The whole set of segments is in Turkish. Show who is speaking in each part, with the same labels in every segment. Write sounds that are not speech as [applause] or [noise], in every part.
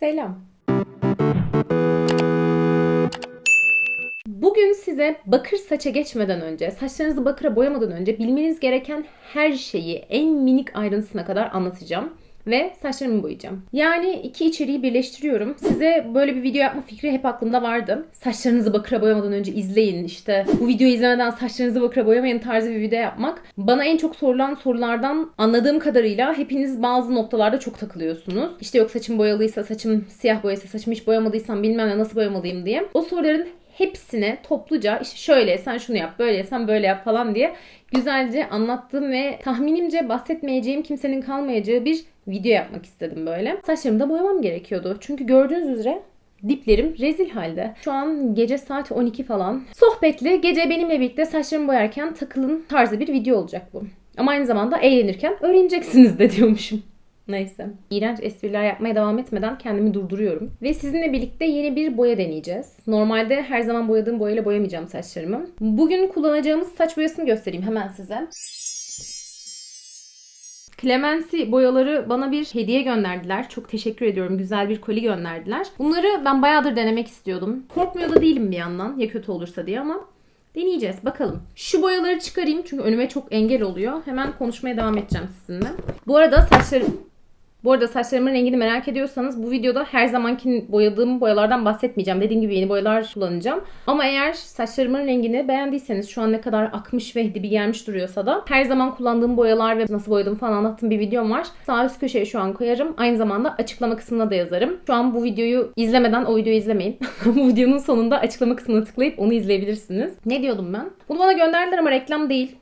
Speaker 1: Selam. Bugün size bakır saça geçmeden önce, saçlarınızı bakıra boyamadan önce bilmeniz gereken her şeyi en minik ayrıntısına kadar anlatacağım ve saçlarımı boyayacağım. Yani iki içeriği birleştiriyorum. Size böyle bir video yapma fikri hep aklımda vardı. Saçlarınızı bakıra boyamadan önce izleyin. İşte bu videoyu izlemeden saçlarınızı bakıra boyamayın tarzı bir video yapmak. Bana en çok sorulan sorulardan anladığım kadarıyla hepiniz bazı noktalarda çok takılıyorsunuz. İşte yok saçım boyalıysa, saçım siyah boyaysa, saçımı hiç boyamadıysam bilmem ne nasıl boyamalıyım diye. O soruların hepsine topluca işte şöyle sen şunu yap, böyle sen böyle yap falan diye güzelce anlattığım ve tahminimce bahsetmeyeceğim kimsenin kalmayacağı bir video yapmak istedim böyle. Saçlarımı da boyamam gerekiyordu. Çünkü gördüğünüz üzere diplerim rezil halde. Şu an gece saat 12 falan. Sohbetli gece benimle birlikte saçlarımı boyarken takılın tarzı bir video olacak bu. Ama aynı zamanda eğlenirken öğreneceksiniz de diyormuşum. Neyse. İğrenç espriler yapmaya devam etmeden kendimi durduruyorum. Ve sizinle birlikte yeni bir boya deneyeceğiz. Normalde her zaman boyadığım boyayla boyamayacağım saçlarımı. Bugün kullanacağımız saç boyasını göstereyim hemen size. Clemency boyaları bana bir hediye gönderdiler. Çok teşekkür ediyorum. Güzel bir koli gönderdiler. Bunları ben bayağıdır denemek istiyordum. Korkmuyor da değilim bir yandan ya kötü olursa diye ama deneyeceğiz bakalım. Şu boyaları çıkarayım çünkü önüme çok engel oluyor. Hemen konuşmaya devam edeceğim sizinle. Bu arada saçlarım bu arada saçlarımın rengini merak ediyorsanız bu videoda her zamanki boyadığım boyalardan bahsetmeyeceğim. Dediğim gibi yeni boyalar kullanacağım. Ama eğer saçlarımın rengini beğendiyseniz şu an ne kadar akmış ve dibi gelmiş duruyorsa da her zaman kullandığım boyalar ve nasıl boyadım falan anlattığım bir videom var. Sağ üst köşeye şu an koyarım. Aynı zamanda açıklama kısmına da yazarım. Şu an bu videoyu izlemeden o videoyu izlemeyin. [laughs] bu videonun sonunda açıklama kısmına tıklayıp onu izleyebilirsiniz. Ne diyordum ben? Bunu bana gönderdiler ama reklam değil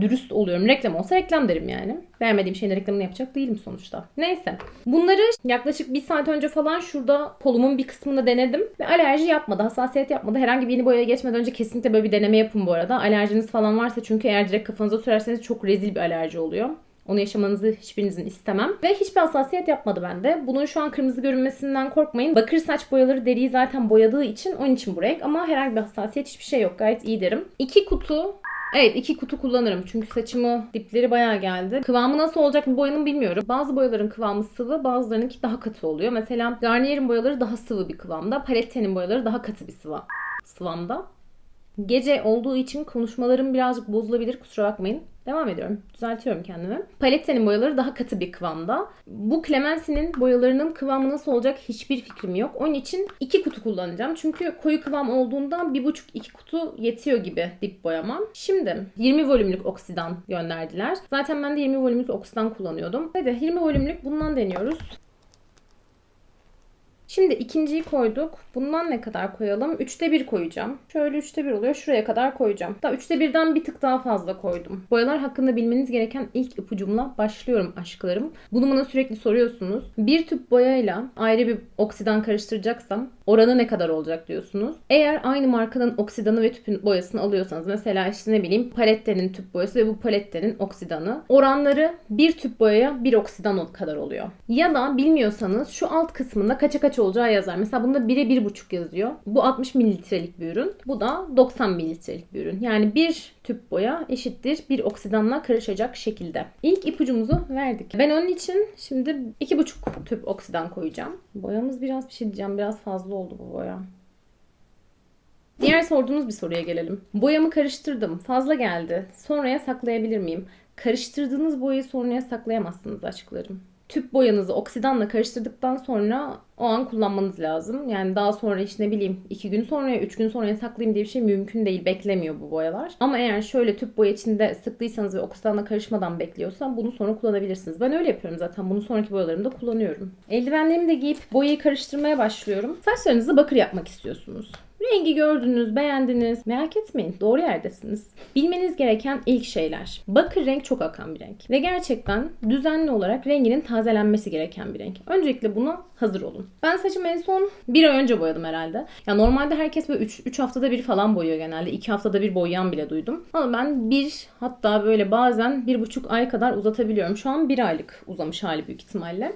Speaker 1: dürüst oluyorum. Reklam olsa reklam derim yani. Beğenmediğim şeyin reklamını yapacak değilim sonuçta. Neyse. Bunları yaklaşık bir saat önce falan şurada kolumun bir kısmını denedim. Ve alerji yapmadı. Hassasiyet yapmadı. Herhangi bir yeni boyaya geçmeden önce kesinlikle böyle bir deneme yapın bu arada. Alerjiniz falan varsa çünkü eğer direkt kafanıza sürerseniz çok rezil bir alerji oluyor. Onu yaşamanızı hiçbirinizin istemem. Ve hiçbir hassasiyet yapmadı bende. Bunun şu an kırmızı görünmesinden korkmayın. Bakır saç boyaları deriyi zaten boyadığı için onun için bu renk. Ama herhangi bir hassasiyet hiçbir şey yok. Gayet iyi derim. İki kutu Evet iki kutu kullanırım çünkü saçımı dipleri bayağı geldi. Kıvamı nasıl olacak bu boyanın bilmiyorum. Bazı boyaların kıvamı sıvı bazılarınınki daha katı oluyor. Mesela Garnier'in boyaları daha sıvı bir kıvamda. Palette'nin boyaları daha katı bir sıva. Sıvamda. Gece olduğu için konuşmalarım birazcık bozulabilir kusura bakmayın. Devam ediyorum. Düzeltiyorum kendimi. Palette'nin boyaları daha katı bir kıvamda. Bu Clemency'nin boyalarının kıvamı nasıl olacak hiçbir fikrim yok. Onun için iki kutu kullanacağım. Çünkü koyu kıvam olduğundan bir buçuk iki kutu yetiyor gibi dip boyamam. Şimdi 20 volümlük oksidan gönderdiler. Zaten ben de 20 volümlük oksidan kullanıyordum. Hadi 20 volümlük bundan deniyoruz. Şimdi ikinciyi koyduk. Bundan ne kadar koyalım? Üçte bir koyacağım. Şöyle üçte bir oluyor. Şuraya kadar koyacağım. Daha üçte birden bir tık daha fazla koydum. Boyalar hakkında bilmeniz gereken ilk ipucumla başlıyorum aşklarım. Bunu bana sürekli soruyorsunuz. Bir tüp boyayla ayrı bir oksidan karıştıracaksam oranı ne kadar olacak diyorsunuz. Eğer aynı markanın oksidanı ve tüpün boyasını alıyorsanız mesela işte ne bileyim palettenin tüp boyası ve bu palettenin oksidanı oranları bir tüp boyaya bir oksidan kadar oluyor. Ya da bilmiyorsanız şu alt kısmında kaça kaç olacağı yazar. Mesela bunda 1'e 1,5 yazıyor. Bu 60 mililitrelik bir ürün. Bu da 90 mililitrelik bir ürün. Yani bir tüp boya eşittir bir oksidanla karışacak şekilde. İlk ipucumuzu verdik. Ben onun için şimdi 2,5 tüp oksidan koyacağım. Boyamız biraz bir şey diyeceğim. Biraz fazla oldu bu boya. Diğer sorduğunuz bir soruya gelelim. Boyamı karıştırdım. Fazla geldi. Sonraya saklayabilir miyim? Karıştırdığınız boyayı sonraya saklayamazsınız açıklarım tüp boyanızı oksidanla karıştırdıktan sonra o an kullanmanız lazım. Yani daha sonra işte ne bileyim 2 gün sonra 3 gün sonra saklayayım diye bir şey mümkün değil. Beklemiyor bu boyalar. Ama eğer şöyle tüp boya içinde sıktıysanız ve oksidanla karışmadan bekliyorsan bunu sonra kullanabilirsiniz. Ben öyle yapıyorum zaten. Bunu sonraki boyalarımda kullanıyorum. Eldivenlerimi de giyip boyayı karıştırmaya başlıyorum. Saçlarınızı bakır yapmak istiyorsunuz. Rengi gördünüz, beğendiniz. Merak etmeyin, doğru yerdesiniz. Bilmeniz gereken ilk şeyler. Bakır renk çok akan bir renk. Ve gerçekten düzenli olarak renginin tazelenmesi gereken bir renk. Öncelikle buna hazır olun. Ben saçımı en son bir ay önce boyadım herhalde. Ya normalde herkes böyle 3, 3 haftada bir falan boyuyor genelde. 2 haftada bir boyayan bile duydum. Ama ben bir hatta böyle bazen bir buçuk ay kadar uzatabiliyorum. Şu an bir aylık uzamış hali büyük ihtimalle.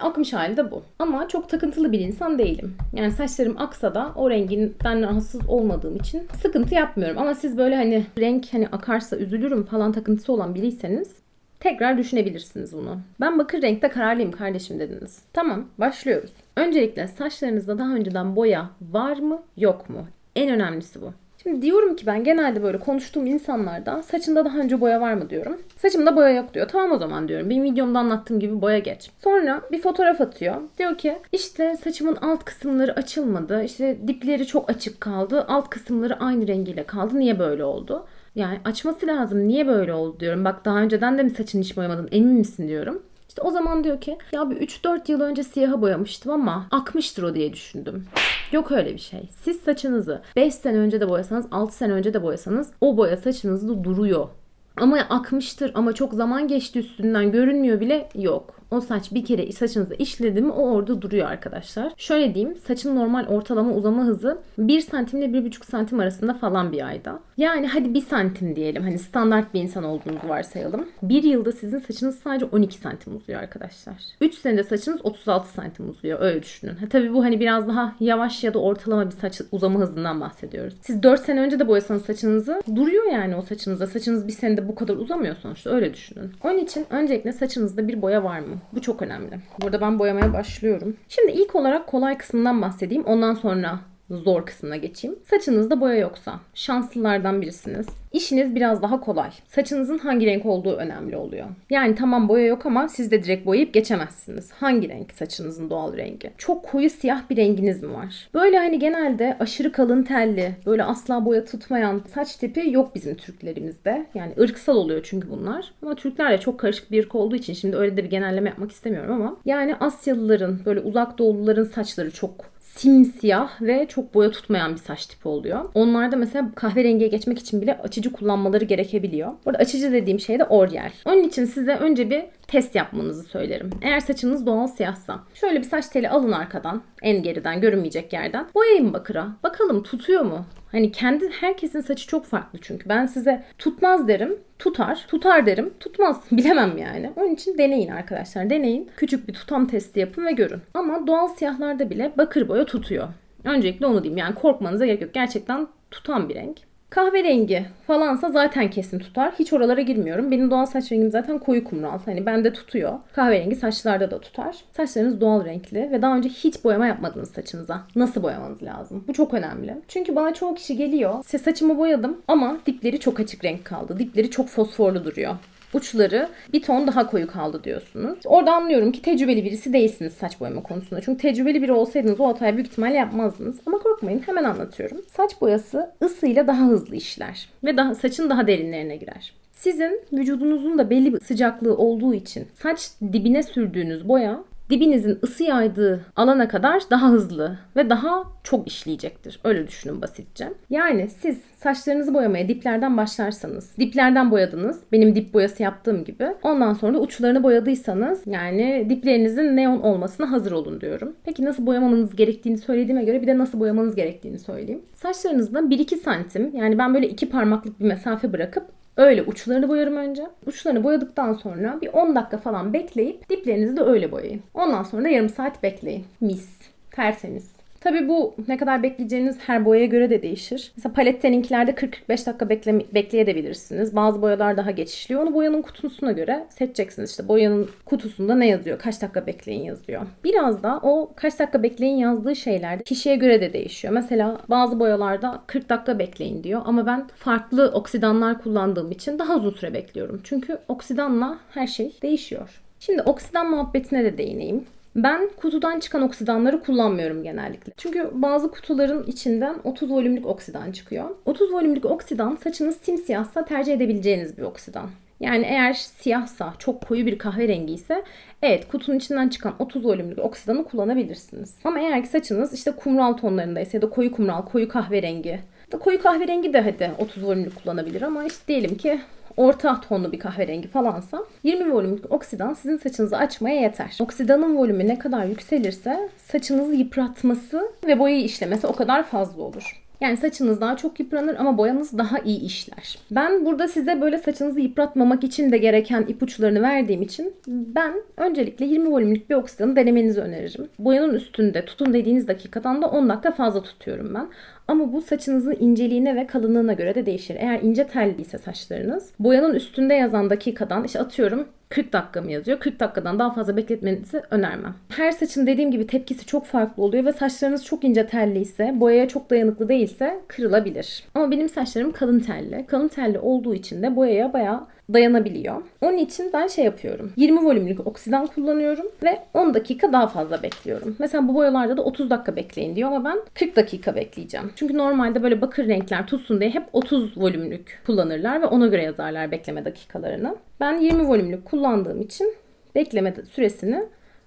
Speaker 1: Akmış hali de bu. Ama çok takıntılı bir insan değilim. Yani saçlarım aksa da o renginden rahatsız olmadığım için sıkıntı yapmıyorum. Ama siz böyle hani renk hani akarsa üzülürüm falan takıntısı olan biriyseniz Tekrar düşünebilirsiniz bunu. Ben bakır renkte kararlıyım kardeşim dediniz. Tamam başlıyoruz. Öncelikle saçlarınızda daha önceden boya var mı yok mu? En önemlisi bu. Şimdi diyorum ki ben genelde böyle konuştuğum insanlardan saçında daha önce boya var mı diyorum. Saçımda boya yok diyor. Tamam o zaman diyorum. Benim videomda anlattığım gibi boya geç. Sonra bir fotoğraf atıyor. Diyor ki işte saçımın alt kısımları açılmadı. İşte dipleri çok açık kaldı. Alt kısımları aynı rengiyle kaldı. Niye böyle oldu? Yani açması lazım. Niye böyle oldu diyorum. Bak daha önceden de mi saçını hiç boyamadın? Emin misin diyorum. İşte o zaman diyor ki ya bir 3-4 yıl önce siyaha boyamıştım ama akmıştır o diye düşündüm. Yok öyle bir şey. Siz saçınızı 5 sene önce de boyasanız 6 sene önce de boyasanız o boya saçınızda duruyor. Ama akmıştır ama çok zaman geçti üstünden görünmüyor bile yok. O saç bir kere saçınıza işledi mi o orada duruyor arkadaşlar. Şöyle diyeyim saçın normal ortalama uzama hızı 1 santim ile 1,5 santim arasında falan bir ayda. Yani hadi 1 santim diyelim hani standart bir insan olduğunuzu varsayalım. 1 yılda sizin saçınız sadece 12 santim uzuyor arkadaşlar. 3 senede saçınız 36 santim uzuyor öyle düşünün. Ha, tabii bu hani biraz daha yavaş ya da ortalama bir saç uzama hızından bahsediyoruz. Siz 4 sene önce de boyasanız saçınızı duruyor yani o saçınızda. Saçınız bir senede bu kadar uzamıyor sonuçta öyle düşünün. Onun için öncelikle saçınızda bir boya var mı? Bu çok önemli. Burada ben boyamaya başlıyorum. Şimdi ilk olarak kolay kısmından bahsedeyim. Ondan sonra zor kısmına geçeyim. Saçınızda boya yoksa şanslılardan birisiniz. İşiniz biraz daha kolay. Saçınızın hangi renk olduğu önemli oluyor. Yani tamam boya yok ama siz de direkt boyayıp geçemezsiniz. Hangi renk saçınızın doğal rengi? Çok koyu siyah bir renginiz mi var? Böyle hani genelde aşırı kalın telli, böyle asla boya tutmayan saç tipi yok bizim Türklerimizde. Yani ırksal oluyor çünkü bunlar. Ama Türkler de çok karışık bir ırk olduğu için şimdi öyle de bir genelleme yapmak istemiyorum ama. Yani Asyalıların, böyle uzak doğuluların saçları çok simsiyah ve çok boya tutmayan bir saç tipi oluyor. Onlarda mesela kahverengiye geçmek için bile açıcı kullanmaları gerekebiliyor. Burada açıcı dediğim şey de oryal. Onun için size önce bir test yapmanızı söylerim. Eğer saçınız doğal siyahsa şöyle bir saç teli alın arkadan en geriden görünmeyecek yerden. Boyayın bakıra. Bakalım tutuyor mu? Hani kendi herkesin saçı çok farklı çünkü. Ben size tutmaz derim, tutar. Tutar derim, tutmaz. [laughs] Bilemem yani. Onun için deneyin arkadaşlar. Deneyin. Küçük bir tutam testi yapın ve görün. Ama doğal siyahlarda bile bakır boya tutuyor. Öncelikle onu diyeyim. Yani korkmanıza gerek yok. Gerçekten tutan bir renk. Kahverengi falansa zaten kesin tutar. Hiç oralara girmiyorum. Benim doğal saç rengim zaten koyu kumral. Hani bende tutuyor. Kahverengi saçlarda da tutar. Saçlarınız doğal renkli ve daha önce hiç boyama yapmadınız saçınıza. Nasıl boyamanız lazım? Bu çok önemli. Çünkü bana çoğu kişi geliyor. Size saçımı boyadım ama dipleri çok açık renk kaldı. Dipleri çok fosforlu duruyor uçları bir ton daha koyu kaldı diyorsunuz. Orada anlıyorum ki tecrübeli birisi değilsiniz saç boyama konusunda. Çünkü tecrübeli biri olsaydınız o hatayı büyük ihtimalle yapmazdınız. Ama korkmayın hemen anlatıyorum. Saç boyası ısıyla daha hızlı işler ve daha saçın daha derinlerine girer. Sizin vücudunuzun da belli bir sıcaklığı olduğu için saç dibine sürdüğünüz boya dibinizin ısı yaydığı alana kadar daha hızlı ve daha çok işleyecektir. Öyle düşünün basitçe. Yani siz saçlarınızı boyamaya diplerden başlarsanız, diplerden boyadınız. Benim dip boyası yaptığım gibi. Ondan sonra da uçlarını boyadıysanız yani diplerinizin neon olmasına hazır olun diyorum. Peki nasıl boyamanız gerektiğini söylediğime göre bir de nasıl boyamanız gerektiğini söyleyeyim. Saçlarınızdan 1-2 santim yani ben böyle iki parmaklık bir mesafe bırakıp Öyle uçlarını boyarım önce. Uçlarını boyadıktan sonra bir 10 dakika falan bekleyip diplerinizi de öyle boyayın. Ondan sonra da yarım saat bekleyin. Mis. Tertemiz. Tabii bu ne kadar bekleyeceğiniz her boyaya göre de değişir. Mesela paletteninkilerde 40-45 dakika bekle, bekleyebilirsiniz. Bazı boyalar daha geçişliyor. Onu boyanın kutusuna göre seçeceksiniz. İşte boyanın kutusunda ne yazıyor? Kaç dakika bekleyin yazıyor. Biraz da o kaç dakika bekleyin yazdığı şeyler kişiye göre de değişiyor. Mesela bazı boyalarda 40 dakika bekleyin diyor. Ama ben farklı oksidanlar kullandığım için daha uzun süre bekliyorum. Çünkü oksidanla her şey değişiyor. Şimdi oksidan muhabbetine de değineyim. Ben kutudan çıkan oksidanları kullanmıyorum genellikle. Çünkü bazı kutuların içinden 30 volümlük oksidan çıkıyor. 30 volümlük oksidan saçınız simsiyahsa tercih edebileceğiniz bir oksidan. Yani eğer siyahsa, çok koyu bir kahverengi ise evet kutunun içinden çıkan 30 volümlük oksidanı kullanabilirsiniz. Ama eğer ki saçınız işte kumral tonlarındaysa ya da koyu kumral, koyu kahverengi da koyu kahverengi de hadi 30 volümlük kullanabilir ama işte diyelim ki orta tonlu bir kahverengi falansa 20 volümlük oksidan sizin saçınızı açmaya yeter. Oksidanın volümü ne kadar yükselirse saçınızı yıpratması ve boyayı işlemesi o kadar fazla olur. Yani saçınız daha çok yıpranır ama boyanız daha iyi işler. Ben burada size böyle saçınızı yıpratmamak için de gereken ipuçlarını verdiğim için ben öncelikle 20 volümlük bir oksidanı denemenizi öneririm. Boyanın üstünde tutun dediğiniz dakikadan da 10 dakika fazla tutuyorum ben. Ama bu saçınızın inceliğine ve kalınlığına göre de değişir. Eğer ince telliyse saçlarınız boyanın üstünde yazan dakikadan işte atıyorum 40 dakika mı yazıyor? 40 dakikadan daha fazla bekletmenizi önermem. Her saçın dediğim gibi tepkisi çok farklı oluyor ve saçlarınız çok ince telli ise, boyaya çok dayanıklı değilse kırılabilir. Ama benim saçlarım kalın telli. Kalın telli olduğu için de boyaya bayağı dayanabiliyor. Onun için ben şey yapıyorum. 20 volümlük oksidan kullanıyorum ve 10 dakika daha fazla bekliyorum. Mesela bu boyalarda da 30 dakika bekleyin diyor ama ben 40 dakika bekleyeceğim. Çünkü normalde böyle bakır renkler tutsun diye hep 30 volümlük kullanırlar ve ona göre yazarlar bekleme dakikalarını. Ben 20 volümlük kullandığım için bekleme süresini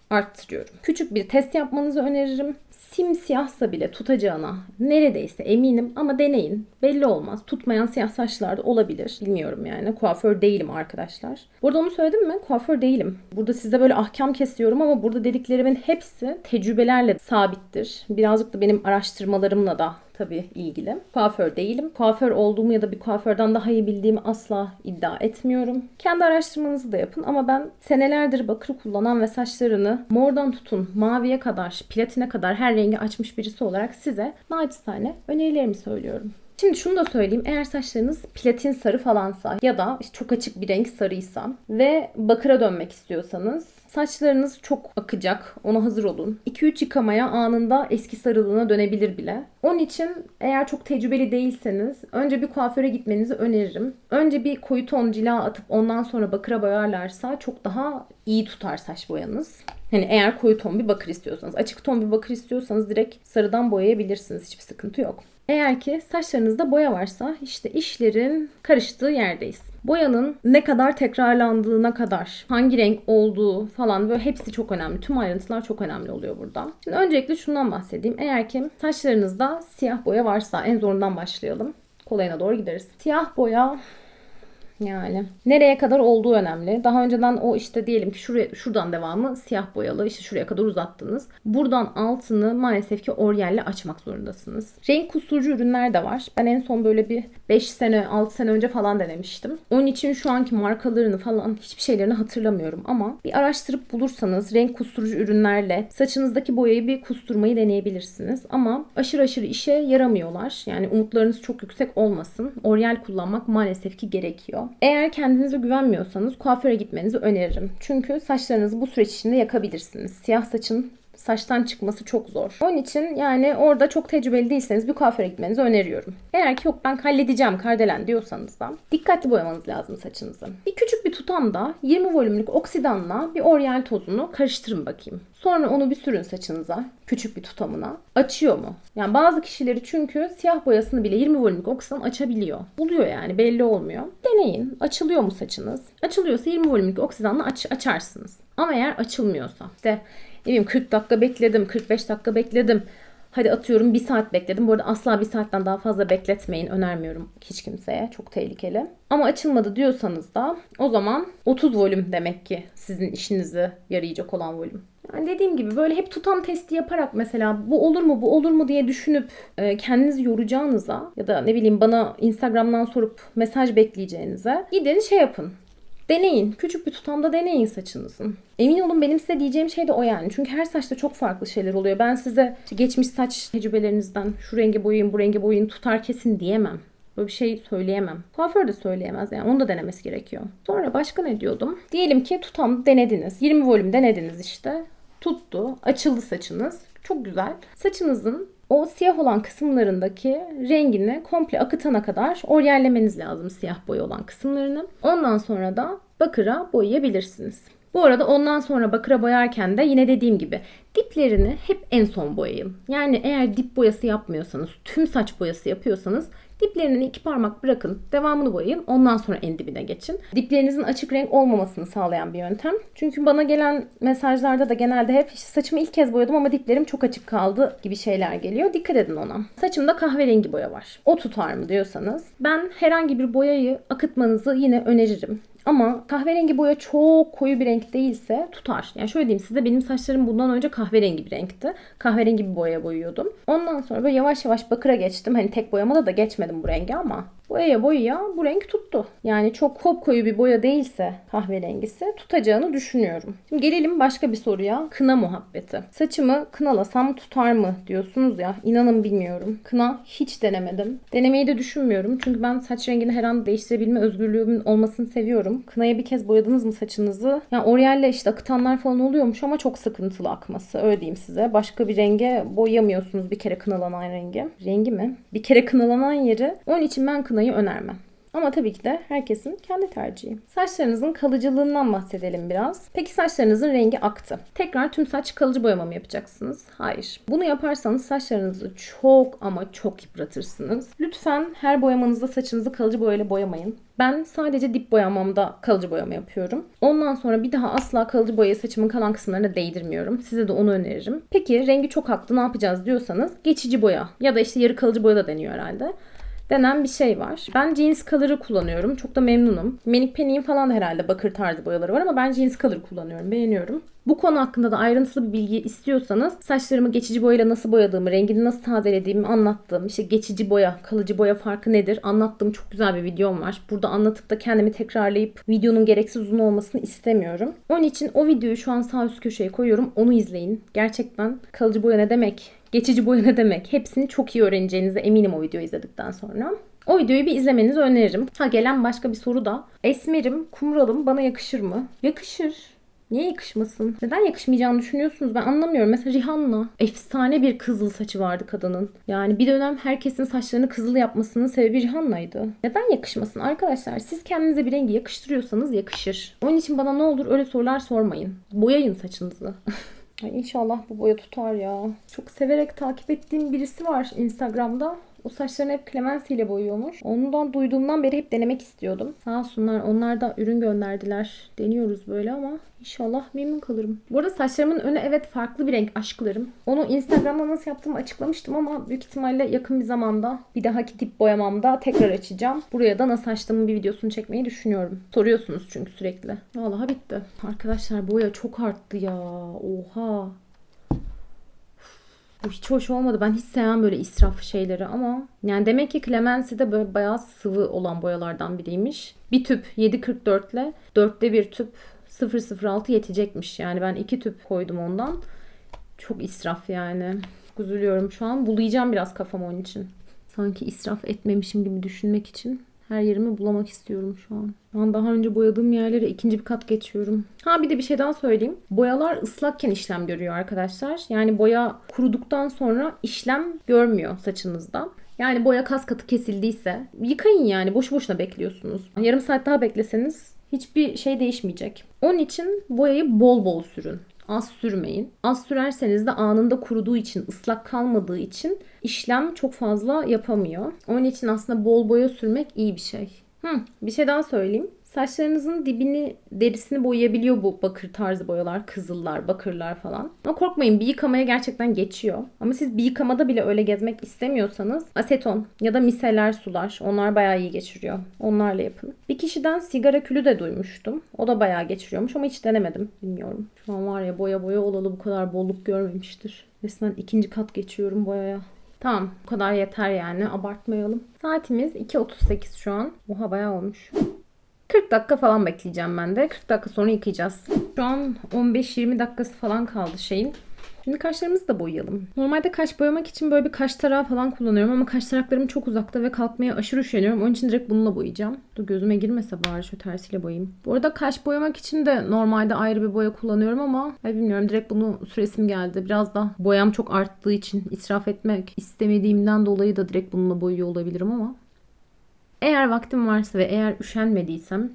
Speaker 1: arttırıyorum. Küçük bir test yapmanızı öneririm. Simsiyahsa bile tutacağına neredeyse eminim ama deneyin. Belli olmaz. Tutmayan siyah saçlar da olabilir. Bilmiyorum yani. Kuaför değilim arkadaşlar. Burada onu söyledim mi? Kuaför değilim. Burada size böyle ahkam kesiyorum ama burada dediklerimin hepsi tecrübelerle sabittir. Birazcık da benim araştırmalarımla da tabii ilgili. Kuaför değilim. Kuaför olduğumu ya da bir kuaförden daha iyi bildiğimi asla iddia etmiyorum. Kendi araştırmanızı da yapın ama ben senelerdir bakır kullanan ve saçlarını mordan tutun maviye kadar, platine kadar her rengi açmış birisi olarak size naçizane önerilerimi söylüyorum. Şimdi şunu da söyleyeyim. Eğer saçlarınız platin sarı falansa ya da işte çok açık bir renk sarıysa ve bakıra dönmek istiyorsanız saçlarınız çok akacak. Ona hazır olun. 2-3 yıkamaya anında eski sarılığına dönebilir bile. Onun için eğer çok tecrübeli değilseniz önce bir kuaföre gitmenizi öneririm. Önce bir koyu ton cila atıp ondan sonra bakıra boyarlarsa çok daha iyi tutar saç boyanız. Hani eğer koyu ton bir bakır istiyorsanız, açık ton bir bakır istiyorsanız direkt sarıdan boyayabilirsiniz. Hiçbir sıkıntı yok. Eğer ki saçlarınızda boya varsa işte işlerin karıştığı yerdeyiz. Boyanın ne kadar tekrarlandığına kadar, hangi renk olduğu falan böyle hepsi çok önemli. Tüm ayrıntılar çok önemli oluyor burada. Şimdi öncelikle şundan bahsedeyim. Eğer ki saçlarınızda siyah boya varsa en zorundan başlayalım. Kolayına doğru gideriz. Siyah boya yani nereye kadar olduğu önemli. Daha önceden o işte diyelim ki şuraya, şuradan devamı siyah boyalı işte şuraya kadar uzattınız. Buradan altını maalesef ki oryalle açmak zorundasınız. Renk kusurucu ürünler de var. Ben en son böyle bir 5 sene 6 sene önce falan denemiştim. Onun için şu anki markalarını falan hiçbir şeylerini hatırlamıyorum ama bir araştırıp bulursanız renk kusturucu ürünlerle saçınızdaki boyayı bir kusturmayı deneyebilirsiniz. Ama aşırı aşırı işe yaramıyorlar. Yani umutlarınız çok yüksek olmasın. Oryal kullanmak maalesef ki gerekiyor. Eğer kendinize güvenmiyorsanız kuaföre gitmenizi öneririm. Çünkü saçlarınızı bu süreç içinde yakabilirsiniz. Siyah saçın saçtan çıkması çok zor. Onun için yani orada çok tecrübeli değilseniz bir kuaföre gitmenizi öneriyorum. Eğer ki yok ben halledeceğim kardelen diyorsanız da dikkatli boyamanız lazım saçınızı. Bir küçük bir tutamda 20 volümlük oksidanla bir oryal tozunu karıştırın bakayım. Sonra onu bir sürün saçınıza. Küçük bir tutamına. Açıyor mu? Yani bazı kişileri çünkü siyah boyasını bile 20 volümlük oksidan açabiliyor. Buluyor yani belli olmuyor. Deneyin. Açılıyor mu saçınız? Açılıyorsa 20 volümlük oksidanla aç, açarsınız. Ama eğer açılmıyorsa işte ne bileyim 40 dakika bekledim, 45 dakika bekledim. Hadi atıyorum bir saat bekledim. Bu arada asla bir saatten daha fazla bekletmeyin. Önermiyorum hiç kimseye. Çok tehlikeli. Ama açılmadı diyorsanız da o zaman 30 volüm demek ki sizin işinizi yarayacak olan volüm. Yani dediğim gibi böyle hep tutam testi yaparak mesela bu olur mu bu olur mu diye düşünüp e, kendinizi yoracağınıza ya da ne bileyim bana Instagram'dan sorup mesaj bekleyeceğinize gidin şey yapın. Deneyin. Küçük bir tutamda deneyin saçınızın. Emin olun benim size diyeceğim şey de o yani. Çünkü her saçta çok farklı şeyler oluyor. Ben size geçmiş saç tecrübelerinizden şu renge boyayın bu renge boyayın tutar kesin diyemem. Böyle bir şey söyleyemem. Kuaför de söyleyemez yani. Onu da denemesi gerekiyor. Sonra başka ne diyordum? Diyelim ki tutam denediniz. 20 volüm denediniz işte. Tuttu. Açıldı saçınız. Çok güzel. Saçınızın o siyah olan kısımlarındaki rengini komple akıtana kadar oryallemeniz lazım siyah boya olan kısımlarını. Ondan sonra da bakıra boyayabilirsiniz. Bu arada ondan sonra bakıra boyarken de yine dediğim gibi diplerini hep en son boyayın. Yani eğer dip boyası yapmıyorsanız, tüm saç boyası yapıyorsanız Diplerini iki parmak bırakın. Devamını boyayın. Ondan sonra en dibine geçin. Diplerinizin açık renk olmamasını sağlayan bir yöntem. Çünkü bana gelen mesajlarda da genelde hep saçımı ilk kez boyadım ama diplerim çok açık kaldı gibi şeyler geliyor. Dikkat edin ona. Saçımda kahverengi boya var. O tutar mı diyorsanız ben herhangi bir boyayı akıtmanızı yine öneririm. Ama kahverengi boya çok koyu bir renk değilse tutar. Yani şöyle diyeyim size benim saçlarım bundan önce kahverengi bir renkti. Kahverengi bir boya boyuyordum. Ondan sonra böyle yavaş yavaş bakıra geçtim. Hani tek boyamada da geçmedim bu rengi ama boyaya boyaya bu renk tuttu. Yani çok kop koyu bir boya değilse kahverengisi tutacağını düşünüyorum. Şimdi gelelim başka bir soruya. Kına muhabbeti. Saçımı kınalasam tutar mı diyorsunuz ya. İnanın bilmiyorum. Kına hiç denemedim. Denemeyi de düşünmüyorum. Çünkü ben saç rengini her an değiştirebilme özgürlüğümün olmasını seviyorum. Kınaya bir kez boyadınız mı saçınızı? Yani Oriel'le işte akıtanlar falan oluyormuş ama çok sıkıntılı akması. Öyle diyeyim size. Başka bir renge boyayamıyorsunuz bir kere kınalanan rengi. Rengi mi? Bir kere kınalanan yeri. Onun için ben kınayı önermem. Ama tabii ki de herkesin kendi tercihi. Saçlarınızın kalıcılığından bahsedelim biraz. Peki saçlarınızın rengi aktı. Tekrar tüm saç kalıcı boyama mı yapacaksınız? Hayır. Bunu yaparsanız saçlarınızı çok ama çok yıpratırsınız. Lütfen her boyamanızda saçınızı kalıcı boyayla boyamayın. Ben sadece dip boyamamda kalıcı boyama yapıyorum. Ondan sonra bir daha asla kalıcı boyayı saçımın kalan kısımlarına değdirmiyorum. Size de onu öneririm. Peki rengi çok aktı ne yapacağız diyorsanız geçici boya ya da işte yarı kalıcı boya da deniyor herhalde denen bir şey var. Ben jeans color'ı kullanıyorum. Çok da memnunum. Manic Penny'in falan da herhalde bakır tarzı boyaları var ama ben jeans color kullanıyorum. Beğeniyorum. Bu konu hakkında da ayrıntılı bir bilgi istiyorsanız saçlarımı geçici boyayla nasıl boyadığımı, rengini nasıl tazelediğimi anlattığım, işte geçici boya, kalıcı boya farkı nedir anlattığım çok güzel bir videom var. Burada anlatıp da kendimi tekrarlayıp videonun gereksiz uzun olmasını istemiyorum. Onun için o videoyu şu an sağ üst köşeye koyuyorum. Onu izleyin. Gerçekten kalıcı boya ne demek, geçici boya ne demek hepsini çok iyi öğreneceğinize eminim o videoyu izledikten sonra. O videoyu bir izlemenizi öneririm. Ha gelen başka bir soru da. Esmerim, kumralım bana yakışır mı? Yakışır. Niye yakışmasın? Neden yakışmayacağını düşünüyorsunuz? Ben anlamıyorum. Mesela Rihanna. Efsane bir kızıl saçı vardı kadının. Yani bir dönem herkesin saçlarını kızıl yapmasının sebebi Rihanna'ydı. Neden yakışmasın? Arkadaşlar siz kendinize bir rengi yakıştırıyorsanız yakışır. Onun için bana ne olur öyle sorular sormayın. Boyayın saçınızı. [laughs] Ay inşallah bu boya tutar ya. Çok severek takip ettiğim birisi var Instagram'da. O saçlarını hep Clemency ile boyuyormuş. Ondan duyduğumdan beri hep denemek istiyordum. Sağ olsunlar onlar da ürün gönderdiler. Deniyoruz böyle ama inşallah memnun kalırım. Bu arada saçlarımın önü evet farklı bir renk aşklarım. Onu Instagram'da nasıl yaptığımı açıklamıştım ama büyük ihtimalle yakın bir zamanda bir dahaki dip boyamamda tekrar açacağım. Buraya da nasıl açtığımın bir videosunu çekmeyi düşünüyorum. Soruyorsunuz çünkü sürekli. Vallahi bitti. Arkadaşlar boya çok arttı ya. Oha. Hiç hoş olmadı. Ben hiç sevmem böyle israf şeyleri ama yani demek ki Clemency de böyle bayağı sıvı olan boyalardan biriymiş. Bir tüp 7.44 ile dörtte bir tüp 0.06 yetecekmiş. Yani ben iki tüp koydum ondan. Çok israf yani. Üzülüyorum şu an. Bulayacağım biraz kafam onun için. Sanki israf etmemişim gibi düşünmek için her yerimi bulamak istiyorum şu an. Ben daha önce boyadığım yerlere ikinci bir kat geçiyorum. Ha bir de bir şey daha söyleyeyim. Boyalar ıslakken işlem görüyor arkadaşlar. Yani boya kuruduktan sonra işlem görmüyor saçınızda. Yani boya kas katı kesildiyse yıkayın yani boş boşuna bekliyorsunuz. Yarım saat daha bekleseniz hiçbir şey değişmeyecek. Onun için boyayı bol bol sürün. Az sürmeyin. Az sürerseniz de anında kuruduğu için, ıslak kalmadığı için işlem çok fazla yapamıyor. Onun için aslında bol boya sürmek iyi bir şey. Hı, bir şey daha söyleyeyim. Saçlarınızın dibini, derisini boyayabiliyor bu bakır tarzı boyalar. Kızıllar, bakırlar falan. Ama korkmayın bir yıkamaya gerçekten geçiyor. Ama siz bir yıkamada bile öyle gezmek istemiyorsanız aseton ya da miseler sular. Onlar bayağı iyi geçiriyor. Onlarla yapın. Bir kişiden sigara külü de duymuştum. O da bayağı geçiriyormuş ama hiç denemedim. Bilmiyorum. Şu an var ya boya boya olalı bu kadar bolluk görmemiştir. Resmen ikinci kat geçiyorum boyaya. Tamam bu kadar yeter yani abartmayalım. Saatimiz 2.38 şu an. Oha bayağı olmuş. 40 dakika falan bekleyeceğim ben de. 40 dakika sonra yıkayacağız. Şu an 15-20 dakikası falan kaldı şeyin. Şimdi kaşlarımızı da boyayalım. Normalde kaş boyamak için böyle bir kaş tarağı falan kullanıyorum ama kaş taraklarım çok uzakta ve kalkmaya aşırı üşeniyorum. Onun için direkt bununla boyayacağım. Dur gözüme girmese bari şu tersiyle boyayayım. Bu arada kaş boyamak için de normalde ayrı bir boya kullanıyorum ama ay bilmiyorum direkt bunu süresim geldi. Biraz da boyam çok arttığı için israf etmek istemediğimden dolayı da direkt bununla boyuyor olabilirim ama eğer vaktim varsa ve eğer üşenmediysem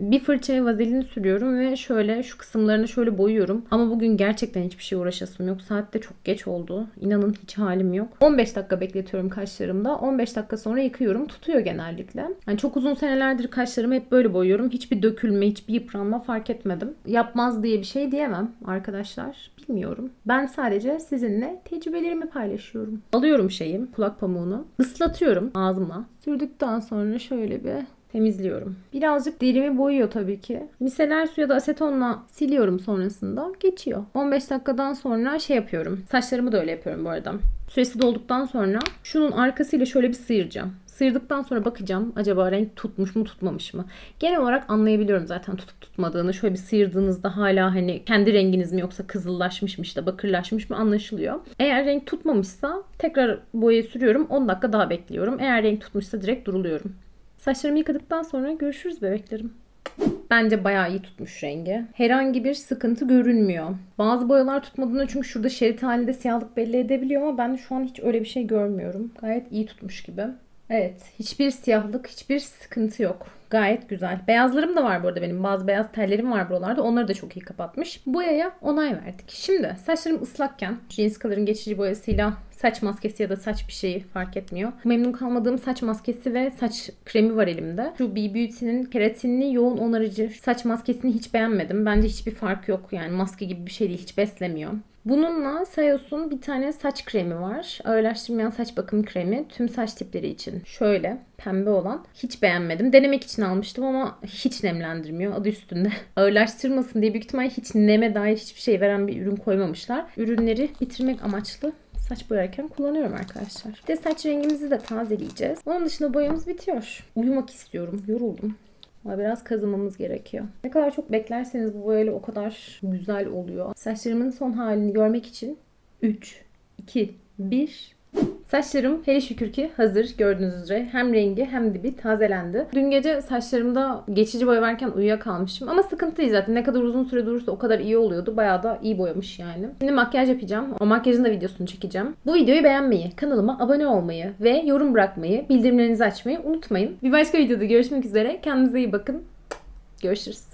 Speaker 1: bir fırçaya vazelin sürüyorum ve şöyle şu kısımlarını şöyle boyuyorum. Ama bugün gerçekten hiçbir şey uğraşasım yok. Saat de çok geç oldu. İnanın hiç halim yok. 15 dakika bekletiyorum kaşlarımda. 15 dakika sonra yıkıyorum. Tutuyor genellikle. Yani çok uzun senelerdir kaşlarımı hep böyle boyuyorum. Hiçbir dökülme, hiçbir yıpranma fark etmedim. Yapmaz diye bir şey diyemem arkadaşlar. Bilmiyorum. Ben sadece sizinle tecrübelerimi paylaşıyorum. Alıyorum şeyim, kulak pamuğunu. ıslatıyorum ağzıma. Sürdükten sonra şöyle bir temizliyorum. Birazcık derimi boyuyor tabii ki. Miseler suya da asetonla siliyorum sonrasında. Geçiyor. 15 dakikadan sonra şey yapıyorum. Saçlarımı da öyle yapıyorum bu arada. Süresi dolduktan sonra şunun arkasıyla şöyle bir sıyıracağım. Sıyırdıktan sonra bakacağım acaba renk tutmuş mu tutmamış mı? Genel olarak anlayabiliyorum zaten tutup tutmadığını. Şöyle bir sıyırdığınızda hala hani kendi renginiz mi yoksa kızıllaşmış mı işte bakırlaşmış mı anlaşılıyor. Eğer renk tutmamışsa tekrar boyayı sürüyorum. 10 dakika daha bekliyorum. Eğer renk tutmuşsa direkt duruluyorum. Saçlarımı yıkadıktan sonra görüşürüz bebeklerim. Bence bayağı iyi tutmuş rengi. Herhangi bir sıkıntı görünmüyor. Bazı boyalar tutmadığında çünkü şurada şerit halinde siyahlık belli edebiliyor ama ben şu an hiç öyle bir şey görmüyorum. Gayet iyi tutmuş gibi. Evet, hiçbir siyahlık, hiçbir sıkıntı yok. Gayet güzel. Beyazlarım da var bu arada benim. Bazı beyaz tellerim var buralarda. Onları da çok iyi kapatmış. Boyaya onay verdik. Şimdi saçlarım ıslakken Jeans Color'ın geçici boyasıyla saç maskesi ya da saç bir şeyi fark etmiyor. Memnun kalmadığım saç maskesi ve saç kremi var elimde. Şu B Beauty'nin keratinli yoğun onarıcı saç maskesini hiç beğenmedim. Bence hiçbir fark yok. Yani maske gibi bir şey değil. Hiç beslemiyor. Bununla Sayos'un bir tane saç kremi var. Ağırlaştırmayan saç bakım kremi. Tüm saç tipleri için. Şöyle pembe olan. Hiç beğenmedim. Denemek için almıştım ama hiç nemlendirmiyor. Adı üstünde. [laughs] Ağırlaştırmasın diye büyük ihtimal hiç neme dair hiçbir şey veren bir ürün koymamışlar. Ürünleri bitirmek amaçlı saç boyarken kullanıyorum arkadaşlar. Bir de saç rengimizi de tazeleyeceğiz. Onun dışında boyamız bitiyor. Uyumak istiyorum. Yoruldum. Ama biraz kazımamız gerekiyor. Ne kadar çok beklerseniz bu böyle o kadar güzel oluyor. Saçlarımın son halini görmek için 3, 2, 1 Saçlarım hele şükür ki hazır gördüğünüz üzere. Hem rengi hem dibi tazelendi. Dün gece saçlarımda geçici boya varken uyuyakalmışım. Ama sıkıntı değil zaten. Ne kadar uzun süre durursa o kadar iyi oluyordu. Bayağı da iyi boyamış yani. Şimdi makyaj yapacağım. O makyajın da videosunu çekeceğim. Bu videoyu beğenmeyi, kanalıma abone olmayı ve yorum bırakmayı, bildirimlerinizi açmayı unutmayın. Bir başka videoda görüşmek üzere. Kendinize iyi bakın. Görüşürüz.